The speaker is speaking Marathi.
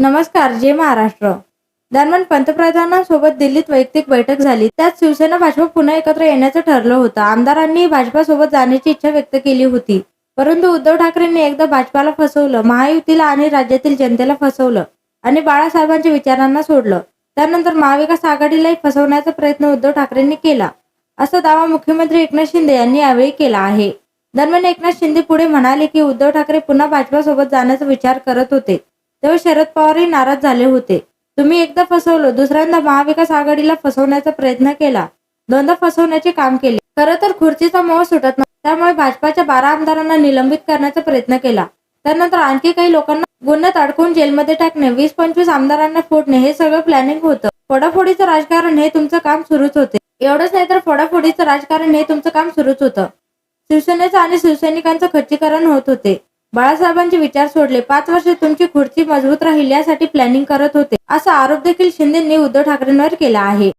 नमस्कार जे महाराष्ट्र. दरम्यान पंतप्रधानांसोबत दिल्लीत वैयक्तिक बैठक झाली. त्यात शिवसेना भाजप पुन्हा एकत्र येण्याचं ठरलं होतं. आमदारांनी भाजपासोबत जाण्याची इच्छा व्यक्त केली होती. परंतु उद्धव ठाकरेंनी एकदा भाजपाला फसवलं महायुतीला आणि राज्यातील जनतेला फसवलं आणि बाळासाहेबांच्या विचारांना सोडलं. त्यानंतर महाविकास आघाडीलाही फसवण्याचा प्रयत्न उद्धव ठाकरेंनी केला. असा दावा मुख्यमंत्री एकनाथ शिंदे यांनी यावेळी केला आहे. दरम्यान एकनाथ शिंदे पुढे म्हणाले की उद्धव ठाकरे पुन्हा भाजपासोबत जाण्याचा विचार करत होते. तेव्हा शरद पवारही नाराज झाले होते. तुम्ही एकदा फसवलं दुसऱ्यांदा महाविकास आघाडीला फसवण्याचा प्रयत्न केला. दोनदा फसवण्याचे काम केले. खरं तर खुर्चीचा मोह सुटत नाही त्यामुळे भाजपाच्या बारा आमदारांना निलंबित करण्याचा प्रयत्न केला. त्यानंतर आणखी काही लोकांना गुन्ह्यात अडकून जेलमध्ये टाकणे वीस पंचवीस आमदारांना फोडणे हे सगळं प्लॅनिंग होतं. फोडाफोडीचं राजकारण हे तुमचं काम सुरूच होते. एवढंच नाही तर फोडाफोडीचं राजकारण हे तुमचं काम सुरूच होतं. शिवसेनेचं आणि शिवसैनिकांचं खच्चीकरण होत होते. बाळासाहेबांचे विचार सोडले. पाच वर्ष तुमची खुर्ची मजबूत राहील यासाठी प्लॅनिंग करत होते. असा आरोप देखील शिंदेंनी उद्धव ठाकरेंवर केला आहे.